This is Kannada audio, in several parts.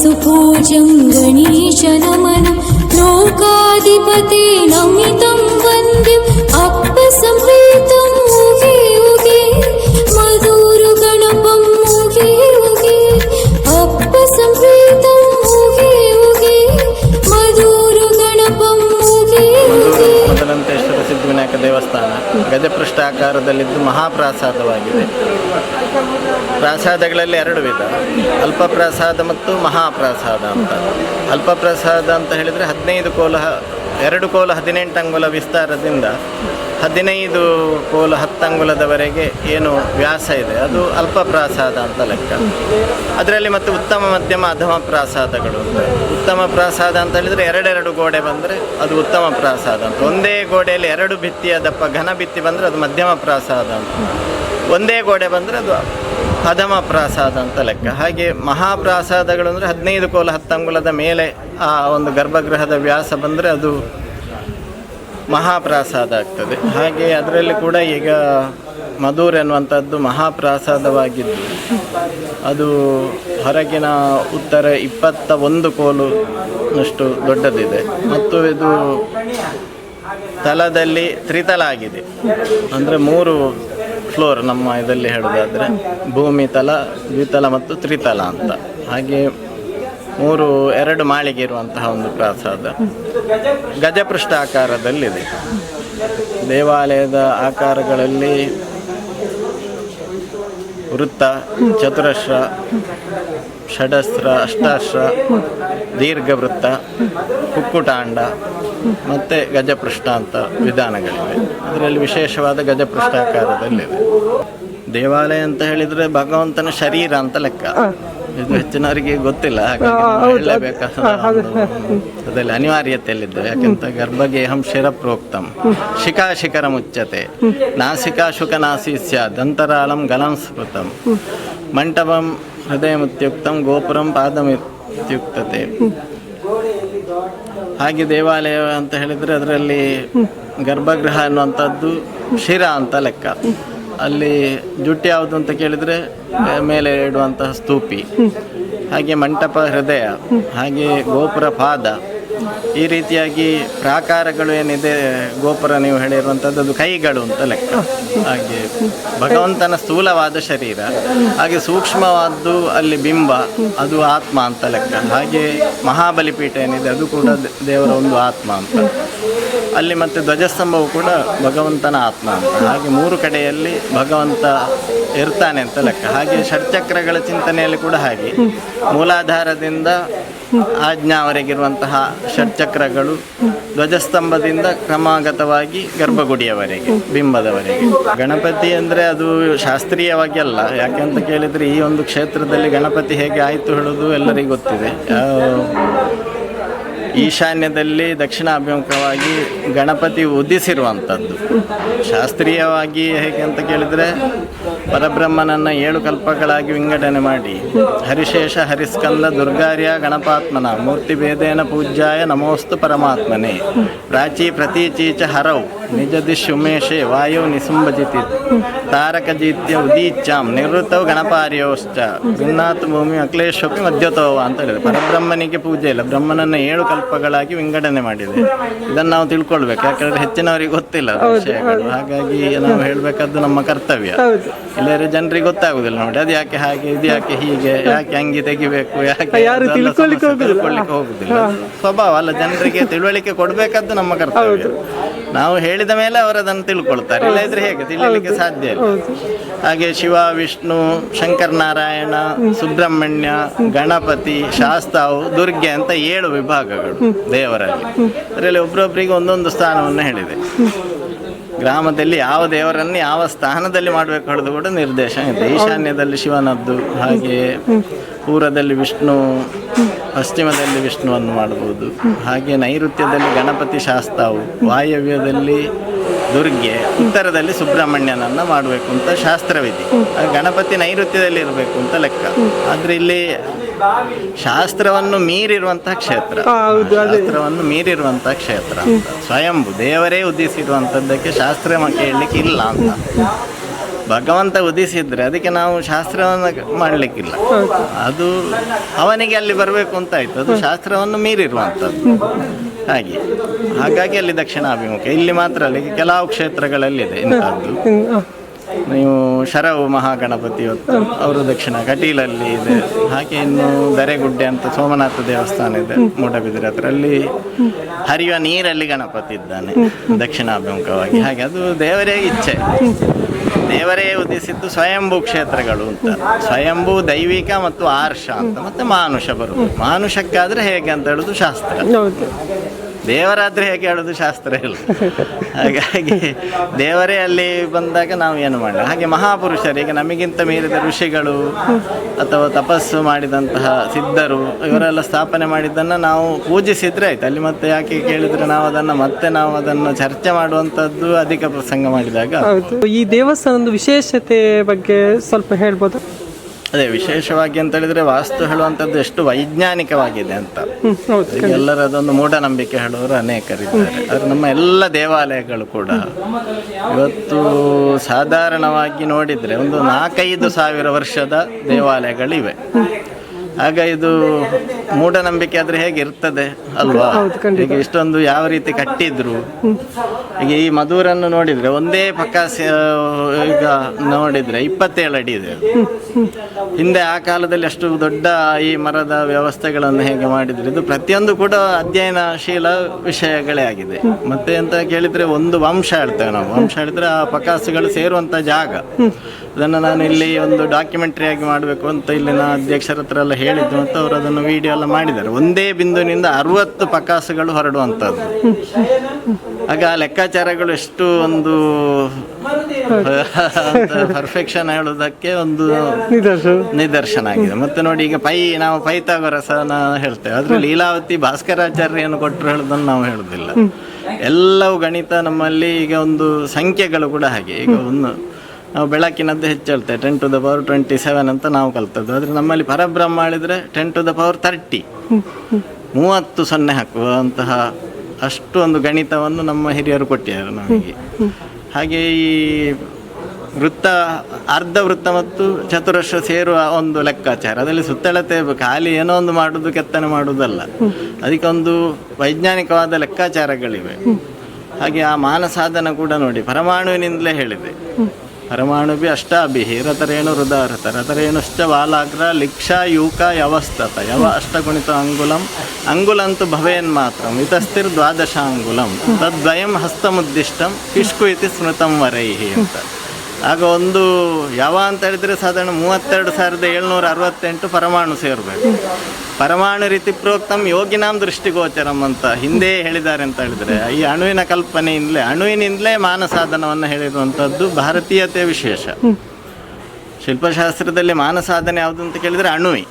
सुपूज्यं गणेशनमनं लोकाधिपते मि ಸಿದ್ಧಿವಿನಾಯಕ ದೇವಸ್ಥಾನ. ಗಜಪೃಷ್ಠ ಆಕಾರದಲ್ಲಿದ್ದು ಮಹಾಪ್ರಾಸಾದವಾಗಿದೆ. ಪ್ರಾಸಾದಗಳಲ್ಲಿ ಎರಡು ವಿಧ. ಅಲ್ಪ ಪ್ರಾಸಾದ ಮತ್ತು ಮಹಾಪ್ರಾಸಾದ ಅಂತ. ಅಲ್ಪ ಪ್ರಾಸಾದ ಅಂತ ಹೇಳಿದರೆ ಹದಿನೈದು ಕೋಲ ಎರಡು ಕೋಲ ಹದಿನೆಂಟು ಅಂಗುಲ ವಿಸ್ತಾರದಿಂದ ಹದಿನೈದು ಕೋಲ ಹತ್ತಂಗುಲದವರೆಗೆ ಏನು ವ್ಯಾಸ ಇದೆ. ಅದು ಅಲ್ಪ ಪ್ರಾಸಾದ ಅಂತ ಲೆಕ್ಕ. ಅದರಲ್ಲಿ ಮತ್ತು ಉತ್ತಮ, ಮಧ್ಯಮ, ಅಧಮ ಪ್ರಾಸಾದಗಳು. ಉತ್ತಮ ಪ್ರಾಸಾದ ಅಂತ ಹೇಳಿದರೆ ಎರಡೆರಡು ಗೋಡೆ ಬಂದರೆ ಅದು ಉತ್ತಮ ಪ್ರಾಸಾದ ಅಂತ. ಒಂದೇ ಗೋಡೆಯಲ್ಲಿ ಎರಡು ಭಿತ್ತಿಯ ದಪ್ಪ, ಘನ ಭಿತ್ತಿ ಬಂದರೆ ಅದು ಮಧ್ಯಮ ಪ್ರಾಸಾದ ಅಂತ. ಒಂದೇ ಗೋಡೆ ಬಂದರೆ ಅದು ಅಧಮ ಪ್ರಾಸಾದ ಅಂತ ಲೆಕ್ಕ. ಹಾಗೆ ಮಹಾಪ್ರಾಸಾದಗಳು ಅಂದರೆ ಹದಿನೈದು ಕೋಲ ಹತ್ತಂಗುಲದ ಮೇಲೆ ಆ ಒಂದು ಗರ್ಭಗೃಹದ ವ್ಯಾಸ ಬಂದರೆ ಅದು ಮಹಾಪ್ರಾಸಾದ ಆಗ್ತದೆ. ಹಾಗೆ ಅದರಲ್ಲಿ ಕೂಡ ಈಗ ಮಧುರ್ ಎನ್ನುವಂಥದ್ದು ಮಹಾಪ್ರಾಸಾದವಾಗಿದ್ದು. ಅದು ಹೊರಗಿನ ಉತ್ತರ ಇಪ್ಪತ್ತ ಒಂದು ಕೋಲುನಷ್ಟು ದೊಡ್ಡದಿದೆ. ಮತ್ತು ಇದು ತಲದಲ್ಲಿ ತ್ರಿತಲ ಆಗಿದೆ. ಅಂದರೆ ಮೂರು ಫ್ಲೋರ್ ನಮ್ಮ ಇದರಲ್ಲಿ ಹೇಳೋದಾದರೆ ಭೂಮಿ ತಲ, ದ್ವಿತಲ ಮತ್ತು ತ್ರಿತಲ ಅಂತ. ಹಾಗೆ ಮೂರು, ಎರಡು ಮಾಳಿಗೆ ಇರುವಂತಹ ಒಂದು ಪ್ರಾಸಾದ ಗಜಪೃಷ್ಠ ಆಕಾರದಲ್ಲಿದೆ ದೇವಾಲಯದ ಆಕಾರಗಳಲ್ಲಿ ವೃತ್ತ, ಚತುರಶ್ರ ಷಡಸ್ರ ಅಷ್ಟಾಶ್ರ ದೀರ್ಘವೃತ್ತ ಕುಕ್ಕುಟಾಂಡ ಮತ್ತು ಗಜಪೃಷ್ಠ ಅಂತ ವಿಧಾನಗಳಿವೆ. ಅದರಲ್ಲಿ ವಿಶೇಷವಾದ ಗಜಪೃಷ್ಠಾಕಾರದಲ್ಲಿದೆ. ದೇವಾಲಯ ಅಂತ ಹೇಳಿದರೆ ಭಗವಂತನ ಶರೀರ ಅಂತ ಲೆಕ್ಕ. ಇದು ಹೆಚ್ಚಿನವರಿಗೆ ಗೊತ್ತಿಲ್ಲ ಅದರಲ್ಲಿ ಅನಿವಾರ್ಯತೆಯಲ್ಲಿದ್ದು. ಯಾಕೆಂತ ಗರ್ಭಗೇಹಂ ಶಿರಪ್ರೋಕ್ತಂ. ಶಿಖಾ ಶಿಖರ ಮುಚ್ಚತೆ. ನಾಸಿಕಾ ಶುಕ ನಾಸಿ ದಂತರಾಳಂ ಗಲಂ ಸ್ಮೃತಂ. ಮಂಟಪಂ ಹೃದಯಮುತ್ಯುಕ್ತಂ ಗೋಪುರಂ ಪಾದಮಿತ್ಯುಕ್ತತೆ. ಹಾಗೆ ದೇವಾಲಯ ಅಂತ ಹೇಳಿದರೆ ಅದರಲ್ಲಿ ಗರ್ಭಗೃಹ ಅನ್ನುವಂಥದ್ದು ಶಿರ ಅಂತ ಲೆಕ್ಕ. ಅಲ್ಲಿ ಜುಟ್ಟಿ ಯಾವುದು ಅಂತ ಕೇಳಿದರೆ ಮೇಲೆ ಇಡುವಂತಹ ಸ್ತೂಪಿ. ಹಾಗೆ ಮಂಟಪ ಹೃದಯ, ಹಾಗೆ ಗೋಪುರ ಪಾದ. ಈ ರೀತಿಯಾಗಿ ಪ್ರಾಕಾರಗಳು ಏನಿದೆ, ಗೋಪುರ ನೀವು ಹೇಳಿರುವಂಥದ್ದು ಅದು ಕೈಗಳು ಅಂತ ಲೆಕ್ಕ. ಹಾಗೆ ಭಗವಂತನ ಸ್ಥೂಲವಾದ ಶರೀರ, ಹಾಗೆ ಸೂಕ್ಷ್ಮವಾದ್ದು ಅಲ್ಲಿ ಬಿಂಬ, ಅದು ಆತ್ಮ ಅಂತ ಲೆಕ್ಕ. ಹಾಗೆ ಮಹಾಬಲಿಪೀಠ ಏನಿದೆ, ಅದು ಕೂಡ ದೇವರ ಒಂದು ಆತ್ಮ ಅಂತ. ಅಲ್ಲಿ ಮತ್ತೆ ಧ್ವಜಸ್ತಂಭವು ಕೂಡ ಭಗವಂತನ ಆತ್ಮ ಅಂತ. ಹಾಗೆ ಮೂರು ಕಡೆಯಲ್ಲಿ ಭಗವಂತ ಇರ್ತಾನೆ ಅಂತ ಲೆಕ್ಕ. ಹಾಗೆ ಷಡ್ಚಕ್ರಗಳ ಚಿಂತನೆಯಲ್ಲಿ ಕೂಡ ಹಾಗೆ. ಮೂಲಾಧಾರದಿಂದ ಆಜ್ಞಾವರೆಗಿರುವಂತಹ ಷಡ್ಚಕ್ರಗಳು ಧ್ವಜಸ್ತಂಭದಿಂದ ಕ್ರಮಾಗತವಾಗಿ ಗರ್ಭಗುಡಿಯವರೆಗೆ, ಬಿಂಬದವರೆಗೆ. ಗಣಪತಿ ಅಂದರೆ ಅದು ಶಾಸ್ತ್ರೀಯವಾಗಿ ಅಲ್ಲ. ಯಾಕೆಂತ ಕೇಳಿದರೆ ಈ ಒಂದು ಕ್ಷೇತ್ರದಲ್ಲಿ ಗಣಪತಿ ಹೇಗೆ ಆಯಿತು ಹೇಳೋದು ಎಲ್ಲರಿಗೂ ಗೊತ್ತಿದೆ. ಈಶಾನ್ಯದಲ್ಲಿ ದಕ್ಷಿಣಾಭಿಮುಖವಾಗಿ ಗಣಪತಿ ಉದಿಸಿರುವಂಥದ್ದು. ಶಾಸ್ತ್ರೀಯವಾಗಿ ಹೇಗೆ ಅಂತ ಕೇಳಿದರೆ, ಪರಬ್ರಹ್ಮನನ್ನು ಏಳು ಕಲ್ಪಗಳಾಗಿ ವಿಂಗಡಣೆ ಮಾಡಿ, ಹರಿಶೇಷ, ಹರಿಸ್ಕಂದ, ದುರ್ಗಾರ್ಯ, ಗಣಪಾತ್ಮನ, ಮೂರ್ತಿ ಭೇದೇನ ಪೂಜ್ಯಾಯ, ನಮೋಸ್ತು ಪರಮಾತ್ಮನೇ, ಪ್ರಾಚಿ ಪ್ರತೀಚೀಚ ಹರೌ ನಿಜ ದಿಶ್ ಉಮೇಶೆ ವಾಯು ನಿಸುಂಭಜಿತಿ ತಾರಕಜಿತ್ಯ ಉದೀಚ್ಯಾಂ ನಿವೃತ್ತವು ಗಣಪಾರ್ಯೋಶ್ಚ ಭಿನ್ನಾತ್ ಭೂಮಿ ಅಕ್ಲೇಶೋಪಿ ಮಧ್ಯತೋವ ಅಂತ ಹೇಳಿದೆ ಪರಬ್ರಹ್ಮನಿಗೆ ಪೂಜೆ ಇಲ್ಲ. ಬ್ರಹ್ಮನನ್ನ ಏಳು ಕಲ್ಪಗಳಾಗಿ ವಿಂಗಡಣೆ ಮಾಡಿದೆ. ಇದನ್ನು ನಾವು ತಿಳ್ಕೊಳ್ಬೇಕು. ಯಾಕಂದ್ರೆ ಹೆಚ್ಚಿನವರಿಗೆ ಗೊತ್ತಿಲ್ಲ ವಿಷಯಗಳು. ಹಾಗಾಗಿ ನಾವು ಹೇಳಬೇಕಾದ್ದು ನಮ್ಮ ಕರ್ತವ್ಯ. ಇಲ್ಲದ್ರೆ ಜನರಿಗೆ ಗೊತ್ತಾಗುದಿಲ್ಲ ನೋಡಿ. ಅದು ಯಾಕೆ ಹಾಗೆ ಇದು ಯಾಕೆ ಹೀಗೆ ಯಾಕೆ ಅಂಗಿ ತೆಗಿಬೇಕು ಯಾಕೆ ಯಾರು ತಿಳ್ಕೊಳ್ಳಿಕ್ಕೆ ಹೋಗುದಿಲ್ಲ. ಸ್ವಭಾವ ಅಲ್ಲ. ಜನರಿಗೆ ತಿಳುವಳಿಕೆ ಕೊಡಬೇಕಾದ್ದು ನಮ್ಮ ಕರ್ತವ್ಯ. ನಾವು ಹೇಳಿದ ಮೇಲೆ ಅವರು ಅದನ್ನು ತಿಳ್ಕೊಳ್ತಾರೆ. ಇಲ್ಲದ್ರೆ ಹೇಗೆ? ತಿಳಿಲಿಕ್ಕೆ ಸಾಧ್ಯ ಇಲ್ಲ. ಹಾಗೆ ಶಿವ ವಿಷ್ಣು ಶಂಕರನಾರಾಯಣ ಸುಬ್ರಹ್ಮಣ್ಯ ಗಣಪತಿ ಶಾಸ್ತಾವು ದುರ್ಗೆ ಅಂತ ಏಳು ವಿಭಾಗಗಳು ದೇವರಲ್ಲಿ. ಅದರಲ್ಲಿ ಒಬ್ಬರೊಬ್ಬರಿಗೆ ಒಂದೊಂದು ಸ್ಥಾನವನ್ನು ಹೇಳಿದೆ. ಗ್ರಾಮದಲ್ಲಿ ಯಾವ ದೇವರನ್ನು ಯಾವ ಸ್ಥಾನದಲ್ಲಿ ಮಾಡಬೇಕು ಹೇಳೋದು ಕೂಡ ನಿರ್ದೇಶ ಇದೆ. ಈಶಾನ್ಯದಲ್ಲಿ ಶಿವನದ್ದು ಹಾಗೆ ಪೂರ್ವದಲ್ಲಿ ವಿಷ್ಣು ಪಶ್ಚಿಮದಲ್ಲಿ ವಿಷ್ಣುವನ್ನು ಮಾಡಬಹುದು ಹಾಗೆ ನೈಋತ್ಯದಲ್ಲಿ ಗಣಪತಿ ಶಾಸ್ತಾವು ವಾಯವ್ಯದಲ್ಲಿ ದುರ್ಗೆ ಉತ್ತರದಲ್ಲಿ ಸುಬ್ರಹ್ಮಣ್ಯನನ್ನು ಮಾಡಬೇಕು ಅಂತ ಶಾಸ್ತ್ರವಿದೆ. ಗಣಪತಿ ನೈಋತ್ಯದಲ್ಲಿ ಇರಬೇಕು ಅಂತ ಲೆಕ್ಕ. ಆದರೆ ಇಲ್ಲಿ ಶಾಸ್ತ್ರವನ್ನು ಮೀರಿರುವಂತಹ ಕ್ಷೇತ್ರ. ಶಾಸ್ತ್ರವನ್ನು ಮೀರಿರುವಂತಹ ಕ್ಷೇತ್ರ. ಸ್ವಯಂ ಸ್ವಯಂಭು ದೇವರೇ ಉದ್ದೇಶಿರುವಂಥದ್ದಕ್ಕೆ ಶಾಸ್ತ್ರ ಕೇಳಲಿಕ್ಕೆ ಇಲ್ಲ ಅಂತ. ಭಗವಂತ ಉದಿಸಿದ್ರೆ ಅದಕ್ಕೆ ನಾವು ಶಾಸ್ತ್ರವನ್ನು ಮಾಡಲಿಕ್ಕಿಲ್ಲ. ಅದು ಅವನಿಗೆ ಅಲ್ಲಿ ಬರಬೇಕು ಅಂತ ಆಯ್ತು. ಅದು ಶಾಸ್ತ್ರವನ್ನು ಮೀರಿರುವಂಥದ್ದು. ಹಾಗೆ. ಹಾಗಾಗಿ ಅಲ್ಲಿ ದಕ್ಷಿಣಾಭಿಮುಖ. ಇಲ್ಲಿ ಮಾತ್ರ ಅಲ್ಲಿ ಕೆಲವು ಕ್ಷೇತ್ರಗಳಲ್ಲಿದೆ ಇಂಥದ್ದು. ನೀವು ಶರವು ಮಹಾಗಣಪತಿ ಹೊತ್ತು, ಅವರು ದಕ್ಷಿಣ ಕಟೀಲಲ್ಲಿ ಇದೆ. ಹಾಗೆ ಇನ್ನು ದರೆಗುಡ್ಡೆ ಅಂತ ಸೋಮನಾಥ ದೇವಸ್ಥಾನ ಇದೆ, ಮೂಡಬಿದಿರೆ ಹತ್ರ. ಅಲ್ಲಿ ಹರಿಯುವ ನೀರಲ್ಲಿ ಗಣಪತಿ ಇದ್ದಾನೆ, ದಕ್ಷಿಣಾಭಿಮುಖವಾಗಿ. ಹಾಗೆ ಅದು ದೇವರೇ ಇಚ್ಛೆ. ದೇವರೇ ಉದಿಸಿದ್ದು ಸ್ವಯಂಭೂ ಕ್ಷೇತ್ರಗಳು ಅಂತ. ಸ್ವಯಂಭೂ ದೈವಿಕ ಮತ್ತು ಆರ್ಷ ಅಂತ. ಮತ್ತೆ ಮಾನುಷ ಬರುವುದು ಮಾನುಷಕ್ಕಾದ್ರೆ ಹೇಗೆ ಅಂತ ಹೇಳುದು ಶಾಸ್ತ್ರ. ದೇವರಾದ್ರೆ ಹೇಗೆ ಹೇಳೋದು ಶಾಸ್ತ್ರ ಇಲ್ಲ. ಹಾಗಾಗಿ ದೇವರೇ ಅಲ್ಲಿ ಬಂದಾಗ ನಾವು ಏನು ಮಾಡಲ್ಲ ಹಾಗೆ ಮಹಾಪುರುಷರು, ಈಗ ನಮಗಿಂತ ಮೀರಿದ ಋಷಿಗಳು ಅಥವಾ ತಪಸ್ಸು ಮಾಡಿದಂತಹ ಸಿದ್ಧರು, ಇವರೆಲ್ಲ ಸ್ಥಾಪನೆ ಮಾಡಿದ್ದನ್ನು ನಾವು ಪೂಜಿಸಿದ್ರೆ ಆಯ್ತು. ಅಲ್ಲಿ ಮತ್ತೆ ಯಾಕೆ ಕೇಳಿದ್ರೆ ನಾವು ಅದನ್ನು ಮತ್ತೆ ನಾವು ಅದನ್ನು ಚರ್ಚೆ ಮಾಡುವಂಥದ್ದು ಅಧಿಕ ಪ್ರಸಂಗ ಮಾಡಿದಾಗ ಈ ದೇವಸ್ಥಾನದ ವಿಶೇಷತೆ ಬಗ್ಗೆ ಸ್ವಲ್ಪ ಹೇಳ್ಬೋದು? ಅದೇ ವಿಶೇಷವಾಗಿ ಅಂತ ಹೇಳಿದ್ರೆ ವಾಸ್ತು ಹೇಳುವಂಥದ್ದು ಎಷ್ಟು ವೈಜ್ಞಾನಿಕವಾಗಿದೆ ಅಂತ. ಎಲ್ಲರ ಅದೊಂದು ಮೂಢನಂಬಿಕೆ ಹೇಳುವವರು ಅನೇಕರಿದ್ದಾರೆ. ಆದರೆ ನಮ್ಮ ಎಲ್ಲ ದೇವಾಲಯಗಳು ಕೂಡ ಇವತ್ತು ಸಾಧಾರಣವಾಗಿ ನೋಡಿದರೆ ಒಂದು ನಾಲ್ಕೈದು ಸಾವಿರ ವರ್ಷದ ದೇವಾಲಯಗಳಿವೆ. ಆಗ ಇದು ಮೂಢನಂಬಿಕೆ ಆದರೆ ಹೇಗೆ ಇರ್ತದೆ ಅಲ್ವಾ? ಈಗ ಇಷ್ಟೊಂದು ಯಾವ ರೀತಿ ಕಟ್ಟಿದ್ರು. ಈಗ ಈ ಮಧುರನ್ನು ನೋಡಿದ್ರೆ ಒಂದೇ ಪಕ್ಕ ಈಗ ನೋಡಿದ್ರೆ ಇಪ್ಪತ್ತೇಳು ಅಡಿ ಇದೆ ಹಿಂದೆ ಆ ಕಾಲದಲ್ಲಿ ಅಷ್ಟು ದೊಡ್ಡ ಈ ಮರದ ವ್ಯವಸ್ಥೆಗಳನ್ನು ಹೇಗೆ ಮಾಡಿದ್ರು. ಇದು ಪ್ರತಿಯೊಂದು ಕೂಡ ಅಧ್ಯಯನಶೀಲ ವಿಷಯಗಳೇ ಆಗಿದೆ. ಮತ್ತೆ ಅಂತ ಕೇಳಿದ್ರೆ ಒಂದು ವಂಶ ಹೇಳ್ತೇವೆ ನಾವು. ವಂಶ ಹೇಳಿದ್ರೆ ಆ ಪಕಾಸುಗಳು ಸೇರುವಂತ ಜಾಗ. ಅದನ್ನು ನಾನು ಇಲ್ಲಿ ಒಂದು ಡಾಕ್ಯುಮೆಂಟ್ರಿ ಆಗಿ ಮಾಡಬೇಕು ಅಂತ ಇಲ್ಲಿನ ಅಧ್ಯಕ್ಷರ ಹತ್ರ ಎಲ್ಲ ಹೇಳಿದ್ದು ಅಂತ ಅವರು ಅದನ್ನು ವಿಡಿಯೋ ಎಲ್ಲ ಮಾಡಿದ್ದಾರೆ. ಒಂದೇ ಬಿಂದುವಿನಿಂದ ಅರವತ್ತು ಪಕಾಸುಗಳು ಹೊರಡುವಂಥದ್ದು. ಆಗ ಆ ಲೆಕ್ಕಾಚಾರಗಳು ಎಷ್ಟು ಒಂದು ಪರ್ಫೆಕ್ಷನ್ ಹೇಳೋದಕ್ಕೆ ಒಂದು ನಿದರ್ಶನ. ಆಗಿದೆ. ಮತ್ತೆ ನೋಡಿ ಈಗ ಪೈ ನಾವು ಪೈತಾಗೊರಸನ ಹೇಳ್ತೇವೆ. ಅದರಲ್ಲಿ ಲೀಲಾವತಿ ಭಾಸ್ಕರಾಚಾರ್ಯನು ಕೊಟ್ಟರು ಹೇಳೋದನ್ನು ನಾವು ಹೇಳುದಿಲ್ಲ. ಎಲ್ಲವೂ ಗಣಿತ ನಮ್ಮಲ್ಲಿ ಈಗ ಒಂದು ಸಂಖ್ಯೆಗಳು ಕೂಡ ಹಾಗೆ. ಈಗ ಒಂದು ನಾವು ಬೆಳಕಿನದ್ದು ಹೆಚ್ಚು ಹೇಳ್ತೇವೆ. Ten to the power twenty seven ಅಂತ ನಾವು ಕಲ್ತದ್ದು. ಆದರೆ ನಮ್ಮಲ್ಲಿ ಪರಬ್ರಹ್ಮ ಮಾಡಿದರೆ ten to the power thirty ಮೂವತ್ತು ಸೊನ್ನೆ ಹಾಕುವಂತಹ ಅಷ್ಟು ಒಂದು ಗಣಿತವನ್ನು ನಮ್ಮ ಹಿರಿಯರು ಕೊಟ್ಟಿದ್ದಾರೆ ನಮಗೆ. ಹಾಗೆ ಈ ವೃತ್ತ, ಅರ್ಧ ವೃತ್ತ ಮತ್ತು ಚತುರಶ್ರ ಸೇರುವ ಒಂದು ಲೆಕ್ಕಾಚಾರ. ಅದರಲ್ಲಿ ಸುತ್ತಳತೆ ಖಾಲಿ ಏನೋ ಒಂದು ಮಾಡುವುದು ಕೆತ್ತನೆ ಮಾಡುವುದಲ್ಲ ಅದಕ್ಕೊಂದು ವೈಜ್ಞಾನಿಕವಾದ ಲೆಕ್ಕಾಚಾರಗಳಿವೆ. ಹಾಗೆ ಆ ಮಾನಸಾಧನ ಕೂಡ ನೋಡಿ, ಪರಮಾಣುವಿನಿಂದಲೇ ಹೇಳಿದೆ. ಅಷ್ಟಾಭಿಹಿ ರತರೇಣು ಹೃದಯರಥ ರತರೇಣುಶ್ಚ ಬಾಲಾಗ್ರ ಲಿಕ್ಷ ಯೂಕ ಯವಸ್ತತ ಯವ ಅಷ್ಟಗುಣಿತ ಅಂಗುಲಂ? ಅಂಗುಲಂತು ಭವೇನ್ ಮಾತ್ರ ಇತಸ್ಥಿರ್ ದ್ವಾದಶ ಅಂಗುಲಂ ತದ್ವಯಂ ಹಸ್ತಮುದ್ದಿಷ್ಟಂ, ಕಿಷ್ಕು ಇತಿ ಸ್ಮೃತಂ ವರೈಹಿ ಅಂತ. ಆಗ ಒಂದು ಯಾವ ಅಂತ ಹೇಳಿದ್ರೆ ಸಾಧಾರಣ ಮೂವತ್ತೆರಡು ಸಾವಿರದ ಏಳ್ನೂರ ಅರವತ್ತೆಂಟು ಪರಮಾಣು ಸೇರಬೇಕು. ಪರಮಾಣು ರೀತಿ ಪ್ರೋಕ್ತಂ ಯೋಗಿನಾಮ್ ದೃಷ್ಟಿಗೋಚರಂ ಅಂತ ಹಿಂದೆ ಹೇಳಿದ್ದಾರೆ ಅಂತ ಹೇಳಿದರೆ ಈ ಅಣುವಿನ ಕಲ್ಪನೆಯಿಂದಲೇ ಅಣುವಿನಿಂದಲೇ ಮಾನಸಾಧನವನ್ನು ಹೇಳಿರುವಂಥದ್ದು ಭಾರತೀಯತೆ ವಿಶೇಷ. ಶಿಲ್ಪಶಾಸ್ತ್ರದಲ್ಲಿ ಮಾನಸಾಧನೆ ಯಾವುದು ಅಂತ ಕೇಳಿದರೆ ಅಣುವಿ.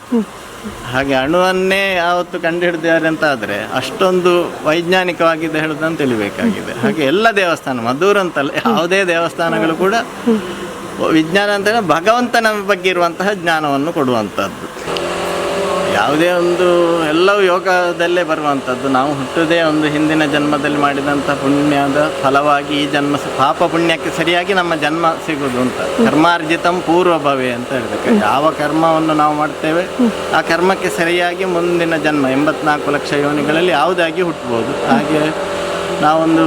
ಹಾಗೆ ಅಣುವನ್ನೇ ಯಾವತ್ತು ಕಂಡುಹಿಡಿದಿದ್ದಾರೆ ಅಂತ ಆದರೆ ಅಷ್ಟೊಂದು ವೈಜ್ಞಾನಿಕವಾಗಿದೆ ಹೇಳುದನ್ನು ತಿಳಿಬೇಕಾಗಿದೆ. ಹಾಗೆ ಎಲ್ಲ ದೇವಸ್ಥಾನ, ಮಧುರ್ ಅಂತಲ್ಲ, ಯಾವುದೇ ದೇವಸ್ಥಾನಗಳು ಕೂಡ ವಿಜ್ಞಾನ ಅಂತ ಭಗವಂತನ ಬಗ್ಗೆ ಇರುವಂತಹ ಜ್ಞಾನವನ್ನು ಕೊಡುವಂಥದ್ದು ಯಾವುದೇ ಒಂದು ಎಲ್ಲವೂ ಯೋಗದಲ್ಲೇ ಬರುವಂಥದ್ದು. ನಾವು ಹುಟ್ಟುದೇ ಒಂದು ಹಿಂದಿನ ಜನ್ಮದಲ್ಲಿ ಮಾಡಿದಂಥ ಪುಣ್ಯದ ಫಲವಾಗಿ ಈ ಜನ್ಮ ಪಾಪ ಪುಣ್ಯಕ್ಕೆ ಸರಿಯಾಗಿ ನಮ್ಮ ಜನ್ಮ ಸಿಗುವುದು ಅಂತ. ಕರ್ಮಾರ್ಜಿತಂ ಪೂರ್ವ ಭವೆ ಅಂತ ಹೇಳಬೇಕು. ಯಾವ ಕರ್ಮವನ್ನು ನಾವು ಮಾಡ್ತೇವೆ ಆ ಕರ್ಮಕ್ಕೆ ಸರಿಯಾಗಿ ಮುಂದಿನ ಜನ್ಮ ಎಂಬತ್ನಾಲ್ಕು ಲಕ್ಷ ಯೋನಿಗಳಲ್ಲಿ ಯಾವುದಾಗಿ ಹುಟ್ಟಬಹುದು. ಹಾಗೆ ನಾವೊಂದು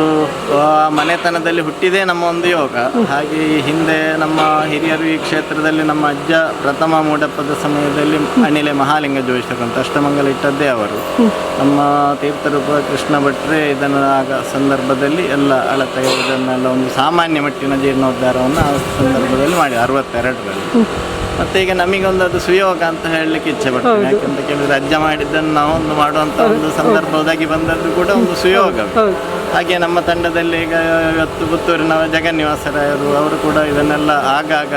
ಮನೆತನದಲ್ಲಿ ಹುಟ್ಟಿದೇ ನಮ್ಮ ಒಂದು ಯೋಗ. ಹಾಗೆ ಈ ಹಿಂದೆ ನಮ್ಮ ಹಿರಿಯರು ಈ ಕ್ಷೇತ್ರದಲ್ಲಿ ನಮ್ಮ ಅಜ್ಜ ಪ್ರಥಮ ಮೂಡಪ್ಪದ ಸಮಯದಲ್ಲಿ ಅಣಿಲೆ ಮಹಾಲಿಂಗ ಅಂತ ಅಷ್ಟಮಂಗಲ ಇಟ್ಟದ್ದೇ ಅವರು. ನಮ್ಮ ತೀರ್ಥರೂಪ ಕೃಷ್ಣ ಭಟ್ರೆ ಇದನ್ನು ಆಗ ಸಂದರ್ಭದಲ್ಲಿ ಎಲ್ಲ ಅಳತೆ ಇದನ್ನೆಲ್ಲ ಒಂದು ಸಾಮಾನ್ಯ ಮಟ್ಟಿನ ಜೀರ್ಣೋದ್ಧಾರವನ್ನು ಆ ಸಂದರ್ಭದಲ್ಲಿ ಮಾಡಿ ಅರವತ್ತೆರಡರಲ್ಲಿ. ಮತ್ತೆ ಈಗ ನಮಗೊಂದು ಅದು ಸುಯೋಗ ಅಂತ ಹೇಳಲಿಕ್ಕೆ ಇಚ್ಛೆ ಪಡ್ತೇನೆ. ಯಾಕಂತ ಕೇಳಿದ್ರೆ ಅಜ್ಜ ಮಾಡಿದ್ದನ್ನು ನಾವೊಂದು ಮಾಡುವಂತ ಒಂದು ಸಂದರ್ಭ ಒದಗಿ ಬಂದದ್ದು ಕೂಡ ಒಂದು ಸುಯೋಗ ಹಾಗೆ ನಮ್ಮ ತಂಡದಲ್ಲಿ ಈಗ ಇವತ್ತು ಪುತ್ತೂರಿನ ಜಗನ್ನಿವಾಸರಾಯರು ಅವರು ಕೂಡ ಇದನ್ನೆಲ್ಲ ಆಗಾಗ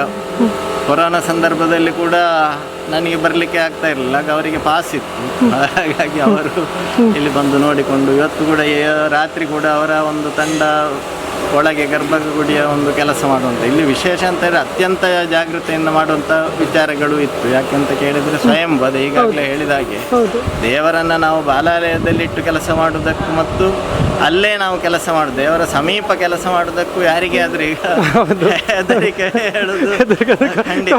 ಕೊರೋನಾ ಸಂದರ್ಭದಲ್ಲಿ ಕೂಡ ನನಗೆ ಬರಲಿಕ್ಕೆ ಆಗ್ತಾ ಇರಲಿಲ್ಲ, ಆಗ ಅವರಿಗೆ ಪಾಸ್ ಇತ್ತು. ಹಾಗಾಗಿ ಅವರು ಇಲ್ಲಿ ಬಂದು ನೋಡಿಕೊಂಡು ಇವತ್ತು ಕೂಡ ರಾತ್ರಿ ಕೂಡ ಅವರ ಒಂದು ತಂಡ ಒಳಗೆ ಗರ್ಭಗುಡಿಯ ಒಂದು ಕೆಲಸ ಮಾಡುವಂಥ ಇಲ್ಲಿ ವಿಶೇಷ ಅಂತ ಹೇಳಿದ್ರೆ ಅತ್ಯಂತ ಜಾಗೃತೆಯಿಂದ ಮಾಡುವಂಥ ವಿಚಾರಗಳು ಇತ್ತು. ಯಾಕೆಂತ ಕೇಳಿದರೆ ಸ್ವಯಂ ಅದು ಈಗಾಗಲೇ ಹೇಳಿದ ಹಾಗೆ. ದೇವರನ್ನ ನಾವು ಬಾಲಾಲಯದಲ್ಲಿ ಇಟ್ಟು ಕೆಲಸ ಮಾಡುವುದಕ್ಕೂ ಮತ್ತು ಅಲ್ಲೇ ನಾವು ಕೆಲಸ ಮಾಡೋದು. ದೇವರ ಸಮೀಪ ಕೆಲಸ ಮಾಡೋದಕ್ಕೂ ಯಾರಿಗೆ ಆದ್ರೆ ಈಗ ಹೆದರಿಕೆ ಹೇಳುದು ಖಂಡಿತ.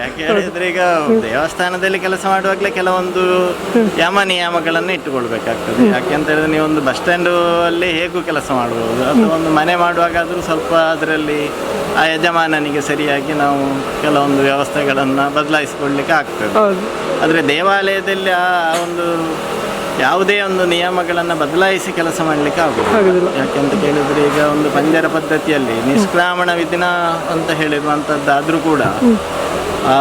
ಯಾಕೆ ಹೇಳಿದ್ರೆ ಈಗ ದೇವಸ್ಥಾನದಲ್ಲಿ ಕೆಲಸ ಮಾಡುವಾಗಲೇ ಕೆಲವೊಂದು ಯಮ ನಿಯಮಗಳನ್ನು ಇಟ್ಟುಕೊಳ್ಬೇಕಾಗ್ತದೆ. ಯಾಕೆ ಅಂತ ಹೇಳಿದ್ರೆ ನೀವು ಒಂದು ಬಸ್ ಸ್ಟ್ಯಾಂಡ್ ಅಲ್ಲಿ ಹೇಗೂ ಕೆಲಸ ಮಾಡಬಹುದು ಅಥವಾ ಒಂದು ಮನೆ ಮಾಡುವಾಗಾದ್ರೂ ಸ್ವಲ್ಪ ಅದರಲ್ಲಿ ಆ ಯಜಮಾನನಿಗೆ ಸರಿಯಾಗಿ ನಾವು ಕೆಲವೊಂದು ವ್ಯವಸ್ಥೆಗಳನ್ನು ಬದಲಾಯಿಸಿಕೊಳ್ಳಿಕ್ಕೆ ಆಗ್ತದೆ. ಹೌದು. ಆದರೆ ದೇವಾಲಯದಲ್ಲಿ ಆ ಒಂದು ಯಾವುದೇ ಒಂದು ನಿಯಮಗಳನ್ನು ಬದಲಾಯಿಸಿ ಕೆಲಸ ಮಾಡಲಿಕ್ಕೆ ಆಗುದಿಲ್ಲ. ಯಾಕೆಂತ ಕೇಳಿದ್ರೆ ಈಗ ಒಂದು ಪಂಜರ ಪದ್ಧತಿಯಲ್ಲಿ ನಿಷ್ಕ್ರಾಮಣ ವಿಧಿನ ಅಂತ ಹೇಳಿರುವಂಥದ್ದಾದರೂ ಕೂಡ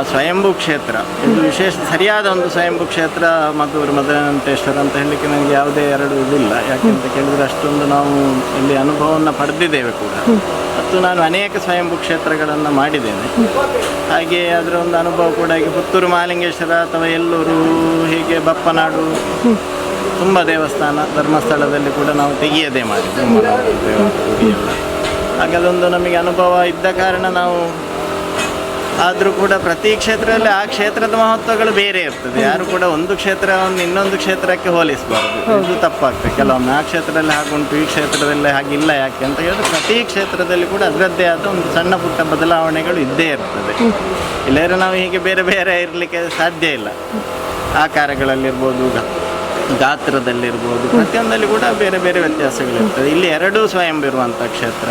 ಸ್ವಯಂಭೂ ಕ್ಷೇತ್ರ. ಇದು ವಿಶೇಷ ಸರಿಯಾದ ಒಂದು ಸ್ವಯಂಭೂ ಕ್ಷೇತ್ರ ಮದ್ದೂರು ಮದನಂತೇಶ್ವರ ಅಂತ ಹೇಳಲಿಕ್ಕೆ ನನಗೆ ಯಾವುದೇ ಎರಡು ಇದಿಲ್ಲ. ಯಾಕೆಂತ ಕೇಳಿದ್ರೆ ಅಷ್ಟೊಂದು ನಾವು ಇಲ್ಲಿ ಅನುಭವವನ್ನು ಪಡೆದಿದ್ದೇವೆ ಕೂಡ. ಮತ್ತು ನಾನು ಅನೇಕ ಸ್ವಯಂಭೂ ಕ್ಷೇತ್ರಗಳನ್ನು ಮಾಡಿದ್ದೇನೆ. ಹಾಗೆ ಅದರ ಒಂದು ಅನುಭವ ಕೂಡ ಈಗ ಪುತ್ತೂರು ಮಹಾಲಿಂಗೇಶ್ವರ ಅಥವಾ ಎಲ್ಲೂರು, ಹೀಗೆ ಬಪ್ಪನಾಡು, ತುಂಬ ದೇವಸ್ಥಾನ, ಧರ್ಮಸ್ಥಳದಲ್ಲಿ ಕೂಡ ನಾವು ತೆಗೆಯದೇ ಮಾಡಿದ್ದೇವೆ ಹಾಗೆ ಅದೊಂದು ನಮಗೆ ಅನುಭವ ಇದ್ದ ಕಾರಣ ನಾವು ಆದರೂ ಕೂಡ ಪ್ರತಿ ಕ್ಷೇತ್ರದಲ್ಲಿ ಆ ಕ್ಷೇತ್ರದ ಮಹತ್ವಗಳು ಬೇರೆ ಇರ್ತದೆ. ಯಾರು ಕೂಡ ಒಂದು ಕ್ಷೇತ್ರವನ್ನು ಇನ್ನೊಂದು ಕ್ಷೇತ್ರಕ್ಕೆ ಹೋಲಿಸಬಾರ್ದು. ಇದು ತಪ್ಪಾಗ್ತದೆ. ಕೆಲವೊಮ್ಮೆ ಆ ಕ್ಷೇತ್ರದಲ್ಲಿ ಹಾಗುಂಟು ಈ ಕ್ಷೇತ್ರದಲ್ಲಿ ಹಾಗಿಲ್ಲ ಯಾಕೆ ಅಂತ ಹೇಳಿದ್ರೆ ಪ್ರತಿ ಕ್ಷೇತ್ರದಲ್ಲಿ ಕೂಡ ಅದರದ್ದೇ ಆದ ಒಂದು ಸಣ್ಣ ಪುಟ್ಟ ಬದಲಾವಣೆಗಳು ಇದ್ದೇ ಇರ್ತದೆ. ಇಲ್ಲದ್ರೆ ನಾವು ಹೀಗೆ ಬೇರೆ ಬೇರೆ ಇರಲಿಕ್ಕೆ ಸಾಧ್ಯ ಇಲ್ಲ. ಆಕಾರಗಳಲ್ಲಿರ್ಬೋದು ಗಾತ್ರದಲ್ಲಿರ್ಬೋದು ಪ್ರತಿಯೊಂದಲ್ಲಿ ಕೂಡ ಬೇರೆ ಬೇರೆ ವ್ಯತ್ಯಾಸಗಳಿರ್ತದೆ. ಇಲ್ಲಿ ಎರಡೂ ಸ್ವಯಂ ಇರುವಂಥ ಕ್ಷೇತ್ರ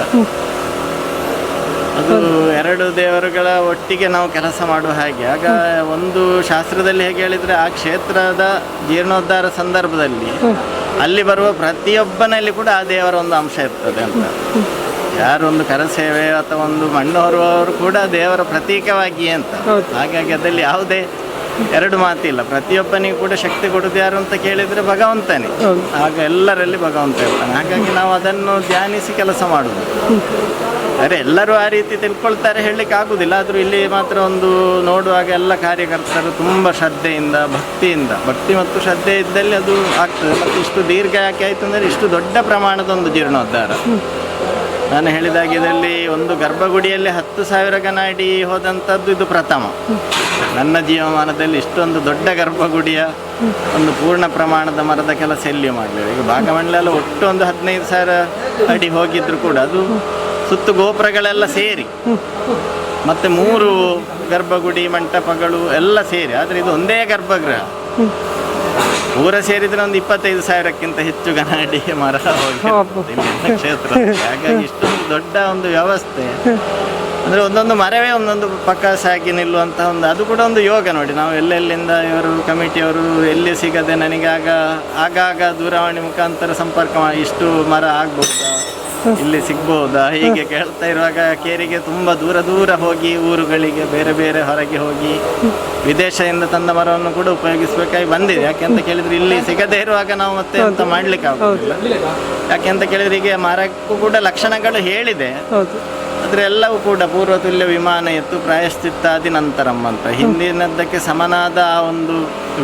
ಅದು ಎರಡು ದೇವರುಗಳ ಒಟ್ಟಿಗೆ ನಾವು ಕೆಲಸ ಮಾಡುವ ಹಾಗೆ. ಆಗ ಒಂದು ಶಾಸ್ತ್ರದಲ್ಲಿ ಹೇಗೆ ಹೇಳಿದರೆ ಆ ಕ್ಷೇತ್ರದ ಜೀರ್ಣೋದ್ಧಾರ ಸಂದರ್ಭದಲ್ಲಿ ಅಲ್ಲಿ ಬರುವ ಪ್ರತಿಯೊಬ್ಬನಲ್ಲಿ ಕೂಡ ಆ ದೇವರ ಒಂದು ಅಂಶ ಇರ್ತದೆ ಅಂತ. ಯಾರೊಂದು ಕರಸೇವೆ ಅಥವಾ ಒಂದು ಮಣ್ಣು ಹೊರುವವರು ಕೂಡ ದೇವರ ಪ್ರತೀಕವಾಗಿ ಅಂತ. ಹಾಗಾಗಿ ಅದರಲ್ಲಿ ಯಾವುದೇ ಎರಡು ಮಾತಿಲ್ಲ. ಪ್ರತಿಯೊಬ್ಬನಿಗೂ ಕೂಡ ಶಕ್ತಿ ಕೊಡುದು ಯಾರು ಅಂತ ಕೇಳಿದ್ರೆ ಭಗವಂತನೇ. ಆಗ ಎಲ್ಲರಲ್ಲಿ ಭಗವಂತ ಇರ್ತಾನೆ. ಹಾಗಾಗಿ ನಾವು ಅದನ್ನು ಧ್ಯಾನಿಸಿ ಕೆಲಸ ಮಾಡುವುದು. ಅರೆ, ಎಲ್ಲರೂ ಆ ರೀತಿ ತಿಳ್ಕೊಳ್ತಾರೆ ಹೇಳಲಿಕ್ಕೆ ಆಗುದಿಲ್ಲ. ಆದರೂ ಇಲ್ಲಿ ಮಾತ್ರ ಒಂದು ನೋಡುವಾಗ ಎಲ್ಲ ಕಾರ್ಯಕರ್ತರು ತುಂಬ ಶ್ರದ್ಧೆಯಿಂದ, ಭಕ್ತಿಯಿಂದ, ಭಕ್ತಿ ಮತ್ತು ಶ್ರದ್ಧೆ ಇದ್ದಲ್ಲಿ ಅದು ಆಗ್ತದೆ. ಮತ್ತು ಇಷ್ಟು ದೀರ್ಘ ಯಾಕೆ ಆಯಿತು ಅಂದರೆ ಇಷ್ಟು ದೊಡ್ಡ ಪ್ರಮಾಣದ ಒಂದು ಜೀರ್ಣೋದ್ಧಾರ. ನಾನು ಹೇಳಿದಾಗ ಇದರಲ್ಲಿ ಒಂದು ಗರ್ಭಗುಡಿಯಲ್ಲಿ ಹತ್ತು ಸಾವಿರ ಗನಾಡಿ ಹೋದಂಥದ್ದು ಇದು ಪ್ರಥಮ. ನನ್ನ ಜೀವಮಾನದಲ್ಲಿ ಇಷ್ಟೊಂದು ದೊಡ್ಡ ಗರ್ಭಗುಡಿಯ ಒಂದು ಪೂರ್ಣ ಪ್ರಮಾಣದ ಮರದ ಕೆಲಸ ಎಲ್ಲಿಯೂ ಮಾಡಲಿಲ್ಲ. ಈಗ ಭಾಗಮಂಡಲ ಒಟ್ಟು ಒಂದು ಹದಿನೈದು ಸಾವಿರ ಅಡಿ ಹೋಗಿದ್ರು ಕೂಡ ಅದು ಸುತ್ತು ಗೋಪುರಗಳೆಲ್ಲ ಸೇರಿ ಮತ್ತೆ ಮೂರು ಗರ್ಭಗುಡಿ ಮಂಟಪಗಳು ಎಲ್ಲ ಸೇರಿ ಆದರೆ ಇದು ಒಂದೇ ಗರ್ಭಗೃಹ. ಊರ ಸೇರಿದ್ರೆ ಒಂದು ಇಪ್ಪತ್ತೈದು ಸಾವಿರಕ್ಕಿಂತ ಹೆಚ್ಚು ಗನಾಡಿ ಮರ ಕ್ಷೇತ್ರ ಹಾಗಾಗಿ ಇಷ್ಟೊಂದು ದೊಡ್ಡ ಒಂದು ವ್ಯವಸ್ಥೆ. ಅಂದ್ರೆ ಒಂದೊಂದು ಮರವೇ ಒಂದೊಂದು ಪಕ್ಕ ಸಾಕಿ ನಿಲ್ಲುವಂತಹ ಒಂದು ಅದು ಕೂಡ ಒಂದು ಯೋಗ ನೋಡಿ. ನಾವು ಎಲ್ಲೆಲ್ಲಿಂದ ಇವರು ಕಮಿಟಿಯವರು ಎಲ್ಲಿ ಸಿಗದೆ ನನಗಾಗ ಆಗ ಆಗಾಗ ದೂರವಾಣಿ ಮುಖಾಂತರ ಸಂಪರ್ಕ ಇಷ್ಟು ಮರ ಆಗ್ಬೋದಾ ಇಲ್ಲಿ ಸಿಗ್ಬೋದಾ? ಹೀಗೆ ಕೇಳ್ತಾ ಇರುವಾಗ ಕೇರಿಗೆ ತುಂಬಾ ದೂರ ದೂರ ಹೋಗಿ ಊರುಗಳಿಗೆ ಬೇರೆ ಬೇರೆ ಹೊರಗೆ ಹೋಗಿ ವಿದೇಶದಿಂದ ತಂದ ಮರವನ್ನು ಕೂಡ ಉಪಯೋಗಿಸಬೇಕಾಗಿ ಬಂದಿದೆ. ಯಾಕೆಂತ ಕೇಳಿದ್ರೆ ಇಲ್ಲಿ ಸಿಗದೇ ಇರುವಾಗ ನಾವು ಮತ್ತೆ ಅಂತ ಮಾಡ್ಲಿಕ್ಕೆ ಆಗುದಿಲ್ಲ ಯಾಕೆಂತ ಕೇಳಿದ್ರೆ ಈಗ ಮರಕ್ಕೂ ಕೂಡ ಲಕ್ಷಣಗಳು ಹೇಳಿದೆ. ಆದ್ರೆ ಎಲ್ಲವೂ ಕೂಡ ಪೂರ್ವತುಲ್ಯ ವಿಮಾನ ಎತ್ತು ಪ್ರಾಯಶ್ಚಿತ್ತಾದಿ ನಂತರಂ ಅಂತ. ಹಿಂದಿನದ್ದಕ್ಕೆ ಸಮನಾದ ಆ ಒಂದು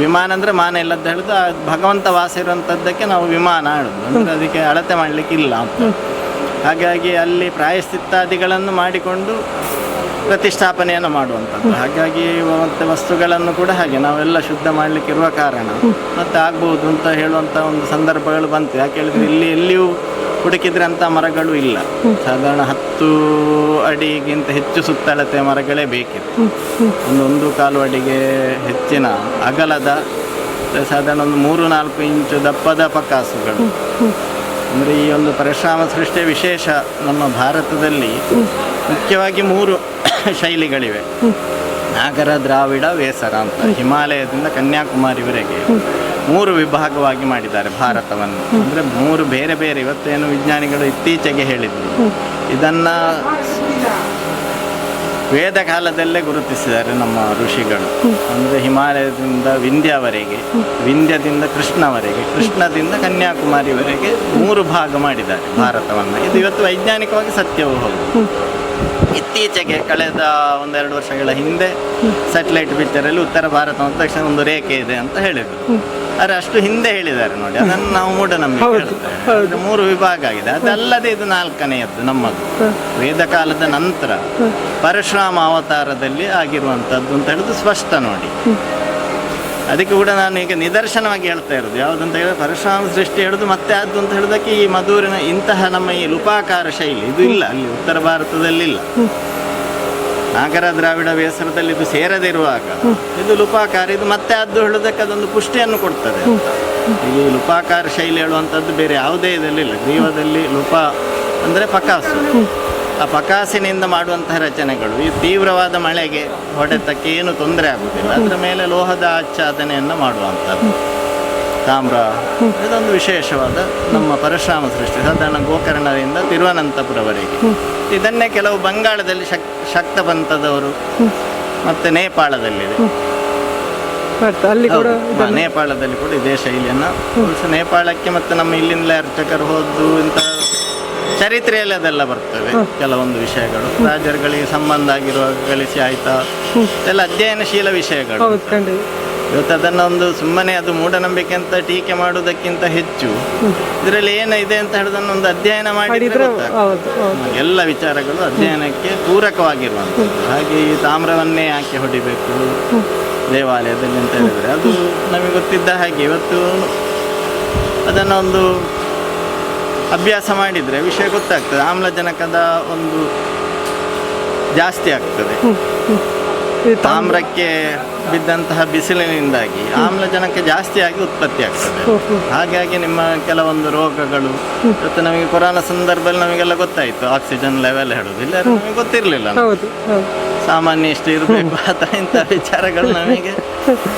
ವಿಮಾನ ಅಂದರೆ ಮಾನ ಅಂತ ಹೇಳುದು. ಆ ಭಗವಂತ ವಾಸ ಇರುವಂಥದ್ದಕ್ಕೆ ನಾವು ವಿಮಾನ ಆಡುದು ಅಂದರೆ ಅದಕ್ಕೆ ಅಳತೆ ಮಾಡ್ಲಿಕ್ಕೆ ಇಲ್ಲ ಅಂತ ಹಾಗಾಗಿ ಅಲ್ಲಿ ಪ್ರಾಯಶ್ಚಿತ್ತಾದಿಗಳನ್ನು ಮಾಡಿಕೊಂಡು ಪ್ರತಿಷ್ಠಾಪನೆಯನ್ನು ಮಾಡುವಂಥದ್ದು. ಹಾಗಾಗಿ ಮತ್ತೆ ವಸ್ತುಗಳನ್ನು ಕೂಡ ಹಾಗೆ ನಾವೆಲ್ಲ ಶುದ್ಧ ಮಾಡಲಿಕ್ಕೆ ಇರುವ ಕಾರಣ. ಮತ್ತೆ ಆಗ್ಬೋದು ಅಂತ ಹೇಳುವಂಥ ಒಂದು ಸಂದರ್ಭಗಳು ಬಂತು. ಯಾಕೆ ಹೇಳಿದ್ರೆ ಇಲ್ಲಿ ಎಲ್ಲಿಯೂ ಹುಡುಕಿದ್ರೆ ಅಂಥ ಮರಗಳು ಇಲ್ಲ. ಸಾಧಾರಣ ಹತ್ತು ಅಡಿಗಿಂತ ಹೆಚ್ಚು ಸುತ್ತಳತೆ ಮರಗಳೇ ಬೇಕಿತ್ತು. ಒಂದೊಂದು ಒಂದು ಕಾಲು ಅಡಿಗೆ ಹೆಚ್ಚಿನ ಅಗಲದ, ಸಾಧಾರಣ ಒಂದು ಮೂರು ನಾಲ್ಕು ಇಂಚು ದಪ್ಪದ ಪಕಾಸುಗಳು. ಅಂದರೆ ಈ ಒಂದು ಪರಶುರಾಮ ಸೃಷ್ಟಿ ವಿಶೇಷ ನಮ್ಮ ಭಾರತದಲ್ಲಿ ಮುಖ್ಯವಾಗಿ ಮೂರು ಶೈಲಿಗಳಿವೆ. ನಾಗರ, ದ್ರಾವಿಡ, ವೇಸರ ಅಂತ ಹಿಮಾಲಯದಿಂದ ಕನ್ಯಾಕುಮಾರಿವರೆಗೆ ಮೂರು ವಿಭಾಗವಾಗಿ ಮಾಡಿದ್ದಾರೆ ಭಾರತವನ್ನು. ಅಂದರೆ ಮೂರು ಬೇರೆ ಬೇರೆ ಇವತ್ತೇನು ವಿಜ್ಞಾನಿಗಳು ಇತ್ತೀಚೆಗೆ ಹೇಳಿದ್ರು ಇದನ್ನ ವೇದ ಕಾಲದಲ್ಲೇ ಗುರುತಿಸಿದ್ದಾರೆ ನಮ್ಮ ಋಷಿಗಳು. ಅಂದರೆ ಹಿಮಾಲಯದಿಂದ ವಿಂಧ್ಯವರೆಗೆ, ವಿಂಧ್ಯದಿಂದ ಕೃಷ್ಣವರೆಗೆ, ಕೃಷ್ಣದಿಂದ ಕನ್ಯಾಕುಮಾರಿವರೆಗೆ ಮೂರು ಭಾಗ ಮಾಡಿದ್ದಾರೆ ಭಾರತವನ್ನು. ಇದು ಇವತ್ತು ವೈಜ್ಞಾನಿಕವಾಗಿ ಸತ್ಯವೂ ಹೌದು. ಇತ್ತೀಚೆಗೆ ಕಳೆದ ಒಂದೆರಡು ವರ್ಷಗಳ ಹಿಂದೆ ಸ್ಯಾಟಲೈಟ್ ಪಿಕ್ಚರಲ್ಲಿ ಉತ್ತರ ಭಾರತ ಮತ್ತು ದಕ್ಷಿಣ ಒಂದು ರೇಖೆ ಇದೆ ಅಂತ ಹೇಳಿದ್ರು. ಆದರೆ ಅಷ್ಟು ಹಿಂದೆ ಹೇಳಿದ್ದಾರೆ ನೋಡಿ ಅದನ್ನು ನಾವು ಮೂಢನಂಬಿಕೆ ಹೇಳ್ತೇವೆ. ಅಂದ್ರೆ ಮೂರು ವಿಭಾಗ ಆಗಿದೆ. ಅದಲ್ಲದೆ ಇದು ನಾಲ್ಕನೆಯದ್ದು ನಮ್ಮದು. ವೇದ ಕಾಲದ ನಂತರ ಪರಶುರಾಮ ಅವತಾರದಲ್ಲಿ ಆಗಿರುವಂಥದ್ದು ಅಂತ ಹೇಳುದು ಸ್ಪಷ್ಟ ನೋಡಿ. ಅದಕ್ಕೆ ಕೂಡ ನಾನು ಈಗ ನಿದರ್ಶನವಾಗಿ ಹೇಳ್ತಾ ಇರೋದು. ಯಾವುದಂತ ಹೇಳಿದ್ರೆ ಪರಶುರಾಮ ಸೃಷ್ಟಿ ಹೇಳೋದು ಮತ್ತೆ ಅದು ಅಂತ ಹೇಳೋದಕ್ಕೆ ಈ ಮಧುರಿನ ಇಂತಹ ನಮ್ಮ ಈ ಲುಪಾಕಾರ ಶೈಲಿ ಇದು ಇಲ್ಲ. ಅಲ್ಲಿ ಉತ್ತರ ಭಾರತದಲ್ಲಿ ಇಲ್ಲ ನಾಗರ ದ್ರಾವಿಡ ಬೇಸರದಲ್ಲಿ ಇದು ಸೇರದಿರುವಾಗ ಇದು ಲುಪಾಕಾರ, ಇದು ಮತ್ತೆ ಅದು ಹೇಳೋದಕ್ಕೆ ಅದೊಂದು ಪುಷ್ಟಿಯನ್ನು ಕೊಡ್ತದೆ. ಇದು ಲುಪಾಕಾರ ಶೈಲಿ ಹೇಳುವಂಥದ್ದು ಬೇರೆ ಯಾವುದೇ ಇದರಲ್ಲಿಲ್ಲ ಗ್ರೀವದಲ್ಲಿ ಲುಪ ಅಂದರೆ ಪಕಾಸು. ಆ ಪಕಾಸಿನಿಂದ ಮಾಡುವಂತಹ ರಚನೆಗಳು. ಈ ತೀವ್ರವಾದ ಮಳೆಗೆ ಹೊಡೆತಕ್ಕೆ ಏನು ತೊಂದರೆ ಆಗುವುದಿಲ್ಲ ಅದರ ಮೇಲೆ ಲೋಹದ ಆಚ್ಛಾದನೆಯನ್ನು ಮಾಡುವಂಥದ್ದು. ತಾಮ್ರ, ಇದೊಂದು ವಿಶೇಷವಾದ ನಮ್ಮ ಪರಶುರಾಮ ಸೃಷ್ಟಿ, ಸಾಧಾರಣ ಗೋಕರ್ಣದಿಂದ ತಿರುವನಂತಪುರವರೆಗೆ. ಇದನ್ನೇ ಕೆಲವು ಬಂಗಾಳದಲ್ಲಿ ಶಕ್ ಶಕ್ತ ಪಂಥದವರು ಮತ್ತೆ ನೇಪಾಳದಲ್ಲಿದೆ. ಅಲ್ಲಿ ಕೂಡ ಹೌದು. ನೇಪಾಳದಲ್ಲಿ ಕೂಡ ಇದೇ ಶೈಲಿಯನ್ನು. ನೇಪಾಳಕ್ಕೆ ಮತ್ತೆ ನಮ್ಮ ಇಲ್ಲಿಂದಲೇ ಅರ್ಚಕರು ಹೋದ್ದು ಇಂಥ ಚರಿತ್ರೆಯಲ್ಲಿ ಅದೆಲ್ಲ ಬರ್ತವೆ ಕೆಲವೊಂದು ವಿಷಯಗಳು. ರಾಜರುಗಳಿಗೆ ಸಂಬಂಧ ಆಗಿರುವ ಗಳಿಸಿ ಆಯ್ತಾ? ಎಲ್ಲ ಅಧ್ಯಯನಶೀಲ ವಿಷಯಗಳು ಹೌದು ಖಂಡಿತ. ಇವತ್ತು ಅದನ್ನೊಂದು ಸುಮ್ಮನೆ ಅದು ಮೂಢನಂಬಿಕೆ ಅಂತ ಟೀಕೆ ಮಾಡುವುದಕ್ಕಿಂತ ಹೆಚ್ಚು ಇದರಲ್ಲಿ ಏನಿದೆ ಅಂತ ಹೇಳೋದನ್ನು ಒಂದು ಅಧ್ಯಯನ ಮಾಡಿದ್ರೆ ಎಲ್ಲ ವಿಚಾರಗಳು ಅಧ್ಯಯನಕ್ಕೆ ಪೂರಕವಾಗಿರುವಂಥದ್ದು. ಹಾಗೆ ಈ ತಾಮ್ರವನ್ನೇ ಯಾಕೆ ಹೊಡಿಬೇಕು? ದೇವಾಲಯದಲ್ಲಿ ಅಂತ ಹೇಳಿದರೆ ಅದು ನಮಗೆ ಗೊತ್ತಿದ್ದ ಹಾಗೆ ಇವತ್ತು ಅದನ್ನೊಂದು ಅಭ್ಯಾಸ ಮಾಡಿದರೆ ವಿಷಯ ಗೊತ್ತಾಗ್ತದೆ. ಆಮ್ಲಜನಕದ ಒಂದು ಜಾಸ್ತಿ ಆಗ್ತದೆ. ತಾಮ್ರಕ್ಕೆ ಬಿದ್ದಂತಹ ಬಿಸಿಲಿನಿಂದಾಗಿ ಆಮ್ಲಜನಕ ಜಾಸ್ತಿ ಆಗಿ ಉತ್ಪತ್ತಿ ಆಗ್ತದೆ. ಹಾಗಾಗಿ ನಿಮ್ಮ ಕೆಲವೊಂದು ರೋಗಗಳು ಮತ್ತೆ ನಮಗೆ ಕೊರೋನಾ ಸಂದರ್ಭದಲ್ಲಿ ನಮಗೆಲ್ಲ ಗೊತ್ತಾಯಿತು ಆಕ್ಸಿಜನ್ ಲೆವೆಲ್ ಹೇಳುದು ಇಲ್ಲ ನಮಗೆ ಗೊತ್ತಿರಲಿಲ್ಲ. ಸಾಮಾನ್ಯ ಇಷ್ಟು ಇರಬೇಕು ಅಥವಾ ಇಂಥ ವಿಚಾರಗಳು ನಮಗೆ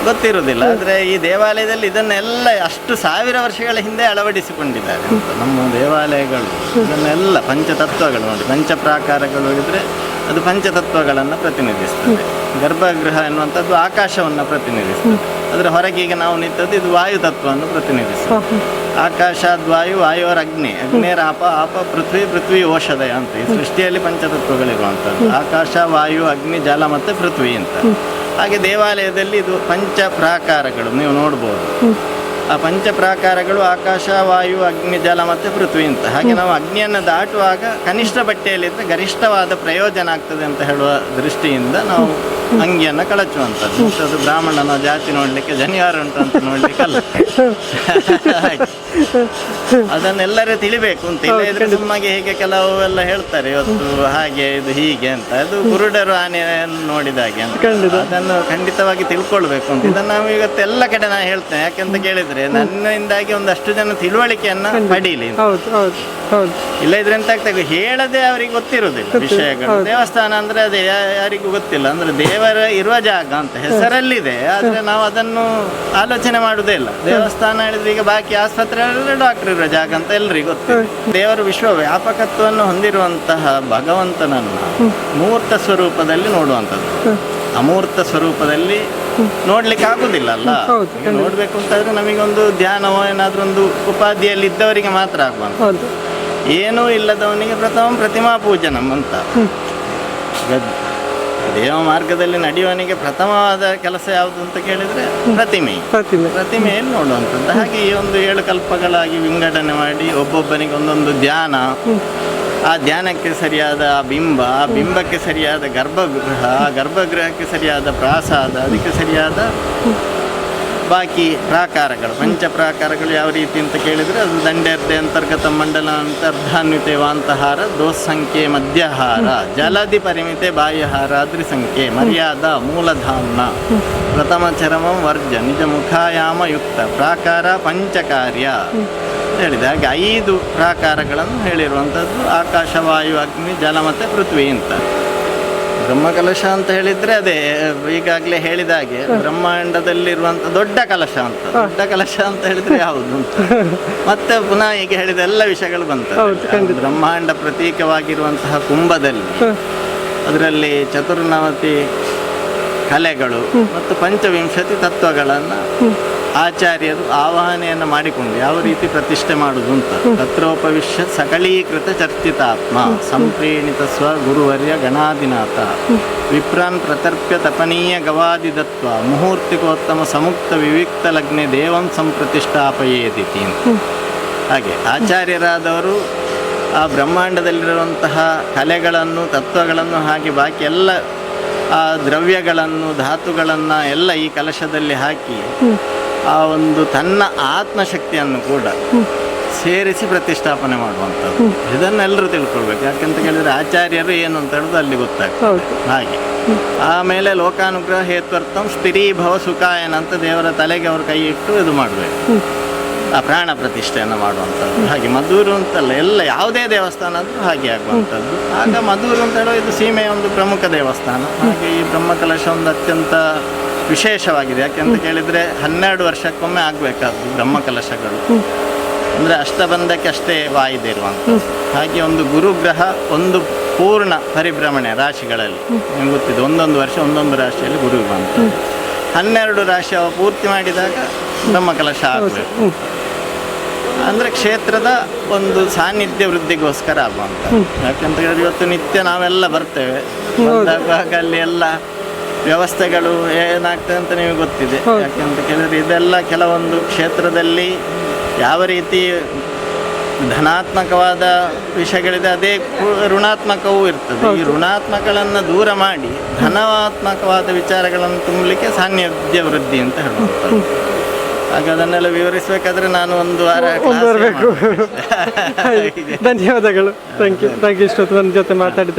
ಗೊತ್ತಿರುವುದಿಲ್ಲ. ಆದರೆ ಈ ದೇವಾಲಯದಲ್ಲಿ ಇದನ್ನೆಲ್ಲ ಅಷ್ಟು ಸಾವಿರ ವರ್ಷಗಳ ಹಿಂದೆ ಅಳವಡಿಸಿಕೊಂಡಿದ್ದಾರೆ ಅಂತ. ನಮ್ಮ ದೇವಾಲಯಗಳು ಇದನ್ನೆಲ್ಲ ಪಂಚತತ್ವಗಳು ನೋಡಿ ಪಂಚಪ್ರಾಕಾರಗಳು ಇದ್ರೆ ಅದು ಪಂಚತತ್ವಗಳನ್ನು ಪ್ರತಿನಿಧಿಸ್ತದೆ. ಗರ್ಭಗೃಹ ಎನ್ನುವಂಥದ್ದು ಆಕಾಶವನ್ನು ಪ್ರತಿನಿಧಿಸ್ತದೆ. ಅದರ ಹೊರಗೆ ಈಗ ನಾವು ನಿಂತದ್ದು ಇದು ವಾಯು ತತ್ವವನ್ನು ಪ್ರತಿನಿಧಿಸ್ತದೆ. ಆಕಾಶಾದ್ ವಾಯು ವಾಯುವರ ಅಗ್ನಿ ಅಗ್ನೇರ ಆಪ ಆಪ ಪೃಥ್ವಿ ಪೃಥ್ವಿ ಔಷಧಯ ಅಂತ ಈ ಸೃಷ್ಟಿಯಲ್ಲಿ ಪಂಚತತ್ವಗಳಿರುವಂಥದ್ದು. ಆಕಾಶ ವಾಯು ಅಗ್ನಿ ಜಲ ಮತ್ತು ಪೃಥ್ವಿ ಅಂತ. ಹಾಗೆ ದೇವಾಲಯದಲ್ಲಿ ಇದು ಪಂಚ ಪ್ರಾಕಾರಗಳು ನೀವು ನೋಡ್ಬೋದು. ಆ ಪಂಚ ಪ್ರಾಕಾರಗಳು ಆಕಾಶ ವಾಯು ಅಗ್ನಿ ಜಲ ಮತ್ತು ಪೃಥ್ವಿ ಅಂತ. ಹಾಗೆ ನಾವು ಅಗ್ನಿಯನ್ನು ದಾಟುವಾಗ ಕನಿಷ್ಠ ಬಟ್ಟೆಯಲ್ಲಿದ್ದರೆ ಗರಿಷ್ಠವಾದ ಪ್ರಯೋಜನ ಆಗ್ತದೆ ಅಂತ ಹೇಳುವ ದೃಷ್ಟಿಯಿಂದ ನಾವು ಅಂಗಿಯನ್ನು ಕಳಚುವಂಥದ್ದು. ಅದು ಬ್ರಾಹ್ಮಣನ ಜಾತಿ ನೋಡಲಿಕ್ಕೆ ಜನಿವಾರ ಉಂಟು ಅಂತ ನೋಡ್ಲಿಕ್ಕೆ ಅಲ್ಲ. ಹಾಗೆ. ಅದನ್ನೆಲ್ಲರೂ ತಿಳಿಬೇಕು ಅಂತ. ಇಲ್ಲ ಇದ್ರೆ ಸುಮ್ಮಗೆ ಹೀಗೆ ಕೆಲವು ಎಲ್ಲ ಹೇಳ್ತಾರೆ ಇವತ್ತು ಹಾಗೆ ಇದು ಹೀಗೆ ಅಂತ. ಅದು ಕುರುಡರು ಆನೆಯನ್ನು ನೋಡಿದ ಹಾಗೆ ಅಂತ. ಅದನ್ನು ಖಂಡಿತವಾಗಿ ತಿಳ್ಕೊಳ್ಬೇಕು ಅಂತ. ಇದನ್ನು ನಾವು ಇವತ್ತು ಎಲ್ಲ ಕಡೆ ನಾನು ಹೇಳ್ತೇನೆ. ಯಾಕೆಂತ ಕೇಳಿದ್ರೆ ನನ್ನಿಂದಾಗಿ ಒಂದಷ್ಟು ಜನ ತಿಳುವಳಿಕೆಯನ್ನ ಪಡೀಲಿ ಇಲ್ಲ ಇದ್ರೆ ಎಂತ ಆಗ್ತದೆ? ಹೇಳದೆ ಅವರಿಗೆ ಗೊತ್ತಿರುವುದಿಲ್ಲ ವಿಷಯಗಳು. ದೇವಸ್ಥಾನ ಅಂದ್ರೆ ಅದೇ ಯಾರಿಗೂ ಗೊತ್ತಿಲ್ಲ. ಅಂದ್ರೆ ದೇವರ ಇರುವ ಜಾಗ ಅಂತ. ಹೆಸರಲ್ಲಿದೆ. ಆದ್ರೆ ನಾವು ಅದನ್ನು ಆಲೋಚನೆ ಮಾಡುವುದೇ ಇಲ್ಲ. ದೇವಸ್ಥಾನ ಹೇಳಿದ್ರೆ ಈಗ ಬಾಕಿ ಆಸ್ಪತ್ರೆಗಳಲ್ಲಿ ಡಾಕ್ಟರ್ ಇರೋ ಜಾಗ ಅಂತ ಎಲ್ರಿಗೂ ಗೊತ್ತು. ದೇವರು ವಿಶ್ವ ವ್ಯಾಪಕತ್ವವನ್ನು ಹೊಂದಿರುವಂತಹ ಭಗವಂತನನ್ನು ಮೂರ್ತ ಸ್ವರೂಪದಲ್ಲಿ ನೋಡುವಂಥದ್ದು. ಅಮೂರ್ತ ಸ್ವರೂಪದಲ್ಲಿ ನೋಡ್ಲಿಕ್ಕೆ ಆಗುದಿಲ್ಲ ಅಲ್ಲ? ನೋಡ್ಬೇಕು ಅಂತಾದ್ರೆ ನಮಗೊಂದು ಧ್ಯಾನವೋ ಏನಾದ್ರೂ ಒಂದು ಉಪಾಧಿಯಲ್ಲಿ ಇದ್ದವರಿಗೆ ಮಾತ್ರ ಆಗುವಂತ ಏನೂ ಇಲ್ಲದವನಿಗೆ ಪ್ರಥಮ ಪ್ರತಿಮಾ ಪೂಜನಂ ಅಂತ. ದೇವ ಮಾರ್ಗದಲ್ಲಿ ನಡೆಯುವವನಿಗೆ ಪ್ರಥಮವಾದ ಕೆಲಸ ಯಾವುದು ಅಂತ ಕೇಳಿದ್ರೆ ಪ್ರತಿಮೆ. ಪ್ರತಿಮೆ. ಪ್ರತಿಮೆಯಲ್ಲಿ ನೋಡುವಂಥದ್ದು. ಹಾಗೆ ಈ ಒಂದು ಏಳು ಕಲ್ಪಗಳಾಗಿ ವಿಂಗಡಣೆ ಮಾಡಿ ಒಬ್ಬೊಬ್ಬನಿಗೆ ಒಂದೊಂದು ಧ್ಯಾನ. ಆ ಧ್ಯಾನಕ್ಕೆ ಸರಿಯಾದ ಆ ಬಿಂಬ ಆ ಬಿಂಬಕ್ಕೆ ಸರಿಯಾದ ಗರ್ಭಗೃಹ ಆ ಗರ್ಭಗೃಹಕ್ಕೆ ಸರಿಯಾದ ಪ್ರಾಸಾದ ಅದಕ್ಕೆ ಸರಿಯಾದ ಬಾಕಿ ಪ್ರಾಕಾರಗಳು ಪಂಚ ಪ್ರಾಕಾರಗಳು ಯಾವ ರೀತಿ ಅಂತ ಕೇಳಿದರೆ ಅದು ದಂಡೆರ್ದೆ ಅಂತರ್ಗತ ಮಂಡಲ ಅಂತರ್ಧಾನ್ವಿತೆ ವಾಂತಹಾರ, ದೋಸಂಖ್ಯೆ ಮಧ್ಯಹಾರ, ಜಲದಿ ಪರಿಮಿತೆ ಬಾಹ್ಯಹಾರ ಸಂಖ್ಯೆ ಮರ್ಯಾದ ಮೂಲಧಾಮ್ನ, ಪ್ರಥಮ ಚರಮಂ ವರ್ಜ ನಿಜ ಮುಖಾಯಾಮ ಯುಕ್ತ, ಪ್ರಾಕಾರ ಪಂಚಕಾರ್ಯ ಹೇಳಿದೆ. ಹಾಗೆ ಐದು ಪ್ರಾಕಾರಗಳನ್ನು ಹೇಳಿರುವಂಥದ್ದು ಆಕಾಶ ವಾಯು ಅಗ್ನಿ ಜಲ ಮತ್ತು ಪೃಥ್ವಿ ಅಂತ. ಬ್ರಹ್ಮಕಲಶ ಅಂತ ಹೇಳಿದ್ರೆ ಅದೇ ಈಗಾಗಲೇ ಹೇಳಿದ ಹಾಗೆ ಬ್ರಹ್ಮಾಂಡದಲ್ಲಿರುವಂತ ದೊಡ್ಡ ಕಲಶ ಅಂತ. ದೊಡ್ಡ ಕಲಶ ಅಂತ ಹೇಳಿದ್ರೆ ಯಾವುದು ಅಂತ. ಮತ್ತೆ ಪುನಃ ಈಗ ಹೇಳಿದ ಎಲ್ಲ ವಿಷಯಗಳು ಬಂತ. ಬ್ರಹ್ಮಾಂಡ ಪ್ರತೀಕವಾಗಿರುವಂತಹ ಕುಂಭದಲ್ಲಿ ಅದರಲ್ಲಿ ಚತುರ್ನವತಿ ಕಲೆಗಳು ಮತ್ತು ಪಂಚವಿಂಶತಿ ತತ್ವಗಳನ್ನು ಆಚಾರ್ಯರು ಆವಾಹನೆಯನ್ನು ಮಾಡಿಕೊಂಡು ಯಾವ ರೀತಿ ಪ್ರತಿಷ್ಠೆ ಮಾಡುವುದು ಅಂತ. ತತ್ರೋಪವಿಶ್ಯ ಸಕಲೀಕೃತ ಚರ್ಚಿತಾತ್ಮ. ಸಂಪ್ರೀಣಿತ ಸ್ವ ಗುರುವರ್ಯ ಗಣಾಧಿನಾಥ. ವಿಪ್ರಾನ್ ಪ್ರತರ್ಪ್ಯ ತಪನೀಯ ಗವಾದಿದತ್ವ. ಮುಹೂರ್ತಿಕೋತ್ತಮ ಸಮುಕ್ತ ವಿವಿಕ್ತ ಲಗ್ನೆ ದೇವಂ ಸಂಪ್ರತಿಷ್ಠಾಪಯೇದಿತಿ ಹಾಗೆ ಆಚಾರ್ಯರಾದವರು ಆ ಬ್ರಹ್ಮಾಂಡದಲ್ಲಿರುವಂತಹ ಕಲೆಗಳನ್ನು, ತತ್ವಗಳನ್ನು ಹಾಗೆ ಬಾಕಿ ಎಲ್ಲ ಆ ದ್ರವ್ಯಗಳನ್ನು, ಧಾತುಗಳನ್ನು ಎಲ್ಲ ಈ ಕಲಶದಲ್ಲಿ ಹಾಕಿ ಆ ಒಂದು ತನ್ನ ಆತ್ಮಶಕ್ತಿಯನ್ನು ಕೂಡ ಸೇರಿಸಿ ಪ್ರತಿಷ್ಠಾಪನೆ ಮಾಡುವಂಥದ್ದು. ಇದನ್ನೆಲ್ಲರೂ ತಿಳ್ಕೊಳ್ಬೇಕು ಯಾಕಂತ ಕೇಳಿದರೆ ಆಚಾರ್ಯರು ಏನು ಅಂತ ಹೇಳೋದು ಅಲ್ಲಿ ಗೊತ್ತಾಗ್ತದೆ. ಹಾಗೆ. ಆಮೇಲೆ ಲೋಕಾನುಗ್ರಹ ಹೇತ್ವರ್ಥಂ ಸ್ಥಿರೀಭವ ಸುಖಾಯನ ಅಂತ ದೇವರ ತಲೆಗೆ ಅವ್ರ ಕೈ ಇಟ್ಟು ಇದು ಮಾಡಬೇಕು. ಆ ಪ್ರಾಣ ಪ್ರತಿಷ್ಠೆಯನ್ನು ಮಾಡುವಂಥದ್ದು. ಹಾಗೆ ಮಧೂರು ಅಂತಲ್ಲ ಎಲ್ಲ ಯಾವುದೇ ದೇವಸ್ಥಾನ ಆದರೂ ಹಾಗೆ ಆಗುವಂಥದ್ದು. ಆಗ ಮಧೂರು ಅಂತ ಹೇಳೋ ಇದು ಸೀಮೆಯ ಒಂದು ಪ್ರಮುಖ ದೇವಸ್ಥಾನ. ಹಾಗೆ ಈ ಬ್ರಹ್ಮಕಲಶ ಒಂದು ಅತ್ಯಂತ ವಿಶೇಷವಾಗಿದೆ. ಯಾಕೆಂತ ಕೇಳಿದರೆ ಹನ್ನೆರಡು ವರ್ಷಕ್ಕೊಮ್ಮೆ ಆಗಬೇಕಾದ್ದು ಬ್ರಹ್ಮಕಲಶಗಳು ಅಂದರೆ ಅಷ್ಟಬಂಧಕ್ಕೆ ಅಷ್ಟೇ ವಾಯಿದೆ ಇರುವಂಥದ್ದು ಹಾಗೆ ಒಂದು ಗುರುಗ್ರಹ ಒಂದು ಪೂರ್ಣ ಪರಿಭ್ರಮಣೆ ರಾಶಿಗಳಲ್ಲಿ. ನಿಮ್ಗೆ ಗೊತ್ತಿದೆ ಒಂದೊಂದು ವರ್ಷ ಒಂದೊಂದು ರಾಶಿಯಲ್ಲಿ ಗುರು ಬಂತು ಹನ್ನೆರಡು ರಾಶಿ ಅವ ಪೂರ್ತಿ ಮಾಡಿದಾಗ ಬ್ರಹ್ಮಕಲಶ ಆಗಬೇಕು. ಅಂದರೆ ಕ್ಷೇತ್ರದ ಒಂದು ಸಾನ್ನಿಧ್ಯ ವೃದ್ಧಿಗೋಸ್ಕರ ಆಗುವಂಥ ಯಾಕಂತ ಹೇಳಿದ್ರೆ ಇವತ್ತು ನಿತ್ಯ ನಾವೆಲ್ಲ ಬರ್ತೇವೆ. ಬಂದಾಗ ಅಲ್ಲಿ ಎಲ್ಲ ವ್ಯವಸ್ಥೆಗಳು ಏನಾಗ್ತದೆ ಅಂತ ನಿಮಗೆ ಗೊತ್ತಿದೆ. ಯಾಕೆಂತ ಕೇಳಿದ್ರೆ ಇದೆಲ್ಲ ಕೆಲವೊಂದು ಕ್ಷೇತ್ರದಲ್ಲಿ ಯಾವ ರೀತಿ ಧನಾತ್ಮಕವಾದ ವಿಷಯಗಳಿದೆ ಅದೇ ಋಣಾತ್ಮಕವೂ ಇರ್ತದೆ. ಈ ಋಣಾತ್ಮಕಗಳನ್ನು ದೂರ ಮಾಡಿ ಧನಾತ್ಮಕವಾದ ವಿಚಾರಗಳನ್ನು ತುಂಬಲಿಕ್ಕೆ ಸಾನ್ನಿಧ್ಯ ವೃದ್ಧಿ ಅಂತ ಹೇಳ್ಬೋದು. ಹಾಗೆ ಅದನ್ನೆಲ್ಲ ವಿವರಿಸಬೇಕಾದ್ರೆ ನಾನು ಒಂದು ವಾರ. ಧನ್ಯವಾದಗಳು. ಥ್ಯಾಂಕ್ ಯು ಥ್ಯಾಂಕ್ ಯು ಇಷ್ಟೊತ್ತು ನನ್ನ ಜೊತೆ ಮಾತಾಡಿದ